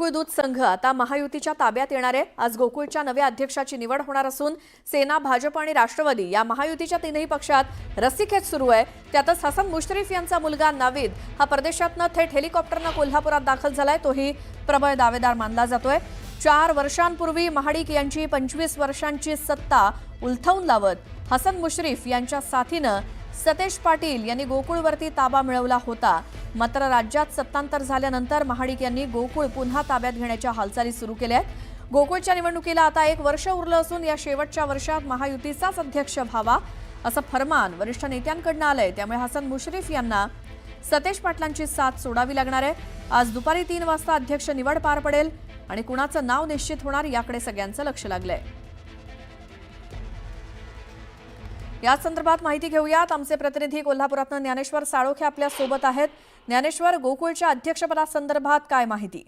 गोकुळ दूध संघ आता महायुतीच्या ताब्यात येणार आहे. आज गोकुळच्या नव्या अध्यक्षाची निवड होणार असून सेना भाजप आणि राष्ट्रवादी या महायुतीच्या तीनही पक्षात रस्सीखेच सुरू आहे. त्यातच हसन मुश्रीफ यांचा मुलगा नावीद हा परदेशातनं थेट हेलिकॉप्टरनं कोल्हापुरात दाखल झालाय. तोही प्रबळ दावेदार मानला जातोय. चार वर्षांपूर्वी महाडिक यांची पंचवीस वर्षांची सत्ता उलथवून लावत हसन मुश्रीफ यांच्या साथीनं सतेज पाटील यांनी गोकुळवरती ताबा मिळवला होता. मात्र राज्यात सत्तांतर झाल्यानंतर महाडिक यांनी गोकुळ पुन्हा ताब्यात घेण्याच्या हालचाली सुरू केल्या आहेत गोकुळच्या निवडणुकीला आता एक वर्ष उरलं असून या शेवटच्या वर्षात महायुतीचाच अध्यक्ष व्हावा असं फरमान वरिष्ठ नेत्यांकडनं आलंय. त्यामुळे हसन मुश्रीफ यांना सतेज पाटलांची साथ सोडावी लागणार आहे. आज दुपारी तीन वाजता अध्यक्ष निवड पार पडेल आणि कुणाचं नाव निश्चित होणार याकडे सगळ्यांचं लक्ष लागलंय. या संदर्भात माहिती घेऊयात. आमचे प्रतिनिधी कोल्हापुरातनं ज्ञानेश्वर साळोखे आपल्यासोबत आहेत. ज्ञानेश्वर गोकुळच्या अध्यक्षपदासंदर्भात काय माहिती?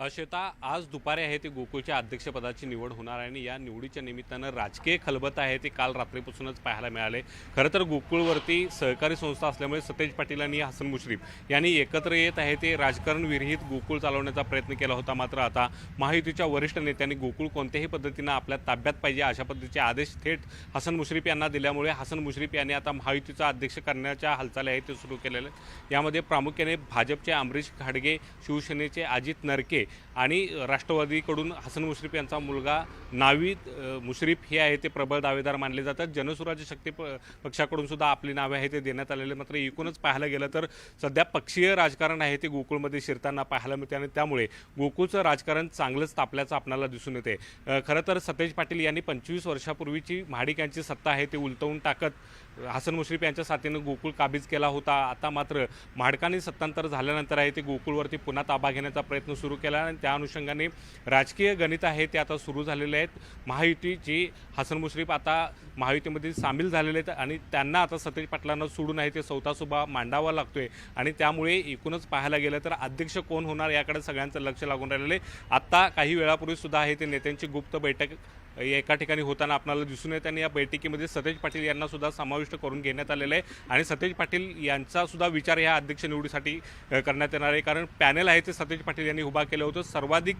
श्वेता आज दुपारी आहे ते गोकुळच्या अध्यक्षपदाची निवड होणार आहे आणि या निवडीच्या निमित्तानं राजकीय खलबत आहे ते काल रात्रीपासूनच पाहायला मिळाले. खरं तर गोकुळवरती सहकारी संस्था असल्यामुळे सतेज पाटील आणि हसन मुश्रीफ यांनी एकत्र येत आहे ते राजकारण विरहित गोकुळ चालवण्याचा प्रयत्न केला होता. मात्र आता महायुतीच्या वरिष्ठ नेत्यांनी गोकुळ कोणत्याही पद्धतीनं आपल्या ताब्यात पाहिजे अशा पद्धतीचे आदेश थेट हसन मुश्रीफ यांना दिल्यामुळे हसन मुश्रीफ यांनी आता महायुतीचा अध्यक्ष करण्याच्या हालचाली आहेत ते सुरू केलेल्या यामध्ये प्रामुख्याने भाजपचे अमरीश घाडगे शिवसेनेचे अजित नरके आणि राष्ट्रवादीकडून हसन मुश्रीफ यांचा मुलगा नावीद मुश्रीफ हे आहे ते प्रबळ दावेदार मानले जातात. जनसुराज्य शक्ती प पक्षाकडून सुद्धा आपली नावे आहे ते देण्यात आलेले. मात्र एकूणच पाहायला गेलं तर सध्या पक्षीय राजकारण आहे ते गोकुळमध्ये शिरताना पाहायला मिळते आणि त्यामुळे गोकुळचं राजकारण चांगलंच तापल्याचं आपल्याला दिसून येते. खरं तर सतेज पाटील यांनी पंचवीस वर्षापूर्वीची महाडिक यांची सत्ता आहे ते उलटवून टाकत हसन मुश्रीफ यांच्या साथीनं गोकुळ काबीज केला होता. आता मात्र महाडकाने सत्तांतर झाल्यानंतर आहे ते गोकुळवरती पुन्हा ताबा घेण्याचा प्रयत्न सुरू केला. आणि त्या अनुषंगाने राजकीय गणित आहे ते आता सुरू झालेले आहेत. महायुतीची हसन मुश्रीफ आता महायुतीमध्ये सामील झालेले आहेत आणि त्यांना आता सतेज पाटलांना सोडून आहे ते चौथा मांडावा लागतोय. आणि त्यामुळे एकूणच पाहायला गेलं तर अध्यक्ष कोण होणार याकडे सगळ्यांचं लक्ष लागून राहिलेलं आहे. आत्ता काही वेळापूर्वी सुद्धा आहे ते नेत्यांची गुप्त बैठक एका ठिकाणी होताना आपल्याला दिसून येत आणि या बैठकीमध्ये सतेज पाटील यांना सुद्धा समाविष्ट करून घेण्यात आलेलं आहे. आणि सतेज पाटील यांचा सुद्धा विचार ह्या अध्यक्ष निवडीसाठी करण्यात येणार आहे. कारण पॅनल आहे ते सतेज पाटील यांनी उभा केलं होतं. सर्वाधिक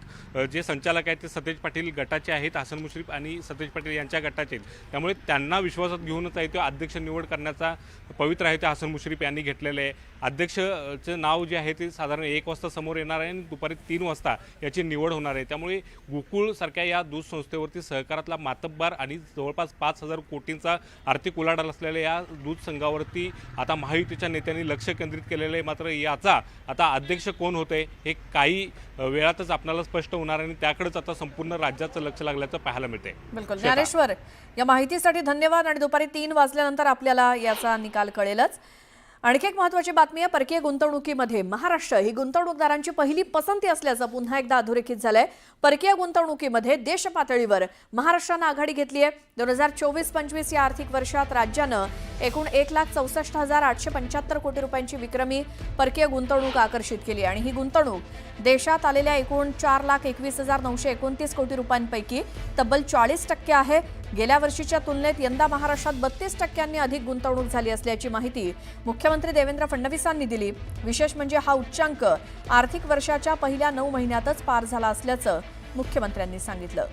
जे संचालक आहेत ते सतेज पाटील गटाचे आहेत हसन मुश्रीफ आणि सतेज पाटील यांच्या गटाचे आहेत. त्यामुळे त्यांना विश्वासात घेऊनच आहे ते अध्यक्ष निवड करण्याचा पवित्र आहे ते हसन मुश्रीफ यांनी घेतलेलं आहे. अध्यक्षचं नाव जे आहे ते साधारण एक वाजता समोर येणार आहे आणि दुपारी तीन वाजता याची निवड होणार आहे. त्यामुळे गोकुळसारख्या या दूध संस्थेवरती सहकारातला मातब्बार आणि जवळपास पाच हजार कोटींचा आर्थिक उलाढाल असलेल्या या दूध संघावरती आता महायुतीच्या नेत्यांनी लक्ष केंद्रित केलेलं आहे. मात्र याचा आता अध्यक्ष कोण होते हे काही वेळातच आपल्याला स्पष्ट होणार आणि त्याकडेच आता संपूर्ण राज्याचं लक्ष लागल्याचं पाहायला मिळते बिलकुल. ज्ञानेश्वर या माहितीसाठी धन्यवाद आणि दुपारी तीन वाजल्यानंतर आपल्याला याचा निकाल कळेलच. आणखी एक महत्वाची बातमी आहे परकीय गुंतवणुकीमध्ये. महाराष्ट्र ही गुंतवणूकदारांची पहिली पसंती असल्याचं पुन्हा एकदा अधोरेखित झालंय. परकीय गुंतवणुकीमध्ये देश पातळीवर महाराष्ट्रानं आघाडी घेतली आहे. दोन हजार चोवीस पंचवीस या आर्थिक वर्षात राज्यानं एकूण एक लाख चौसष्ट हजार आठशे पंच्याहत्तर कोटी रुपयांची विक्रमी परकीय गुंतवणूक आकर्षित केली आणि ही गुंतवणूक देशात आलेल्या एकूण चार लाख एकवीस हजार नऊशे एकोणतीस कोटी रुपयांपैकी तब्बल चाळीस टक्के आहे. गेल्या वर्षीच्या तुलनेत यंदा महाराष्ट्रात बत्तीस टक्क्यांनी अधिक गुंतवणूक झाली असल्याची माहिती मुख्यमंत्री देवेंद्र फडणवीसांनी दिली. विशेष म्हणजे हा उच्चांक आर्थिक वर्षाच्या पहिल्या नऊ महिन्यातच पार झाला असल्याचं मुख्यमंत्र्यांनी सांगितलं.